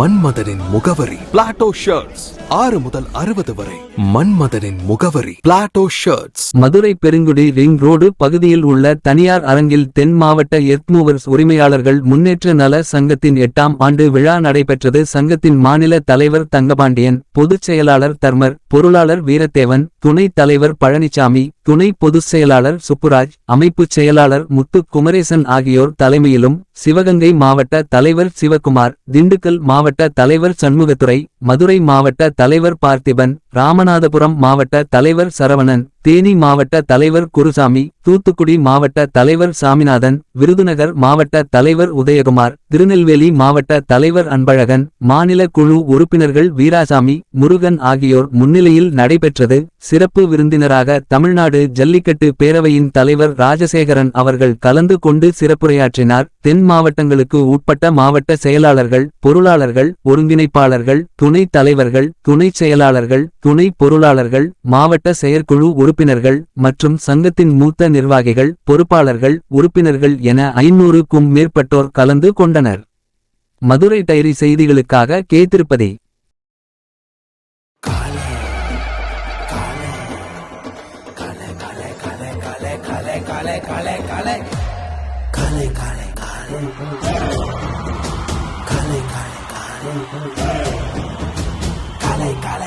மன்மதனின் முகவரி. Plato shirts ஆறு முதல் அறுபது வரை. மன்மதனின் முகவரி. Plato shirts Madurai Perungudi ring road பகுதியில் உள்ள தனியார் அரங்கில் தென் மாவட்ட எத்மூவர்ஸ் உரிமையாளர்கள் முன்னேற்ற நல சங்கத்தின் எட்டாம் ஆண்டு விழா நடைபெற்றது. சங்கத்தின் மாநில தலைவர் தங்கபாண்டியன் பொதுச் செயலாளர் தர்மர் பொருளாளர் வீரத்தேவன் துணைத் தலைவர் பழனிசாமி துணை பொதுச் செயலாளர் சுப்புராஜ் அமைப்புச் செயலாளர் முத்து குமரேசன் ஆகியோர் தலைமையிலும் சிவகங்கை மாவட்ட தலைவர் சிவகுமார் திண்டுக்கல் மாவட்ட தலைவர் சண்முகத்துறை மதுரை மாவட்ட தலைவர் பார்த்திபன் ராமநாதபுரம் மாவட்ட தலைவர் சரவணன் தேனி மாவட்ட தலைவர் குருசாமி தூத்துக்குடி மாவட்ட தலைவர் சாமிநாதன் விருதுநகர் மாவட்ட தலைவர் உதயகுமார் திருநெல்வேலி மாவட்ட தலைவர் அன்பழகன் மாநில குழு உறுப்பினர்கள் வீராசாமி முருகன் ஆகியோர் முன்னிலையில் நடைபெற்றது. சிறப்பு விருந்தினராக தமிழ்நாடு ஜல்லிக்கட்டு பேரவையின் தலைவர் ராஜசேகரன் அவர்கள் கலந்து கொண்டு சிறப்புரையாற்றினார். தென் மாவட்டங்களுக்கு உட்பட்ட மாவட்ட செயலாளர்கள் பொருளாளர்கள் ஒருங்கிணைப்பாளர்கள் துணைத் தலைவர்கள் துணைச் செயலாளர்கள் துணை பொருளாளர்கள் மாவட்ட செயற்குழு உறுப்பினர்கள் மற்றும் சங்கத்தின் மூத்த நிர்வாகிகள் பொறுப்பாளர்கள் உறுப்பினர்கள் என ஐநூறுக்கும் மேற்பட்டோர் கலந்து கொண்டனர் மதுரை டைரி செய்திகளுக்காக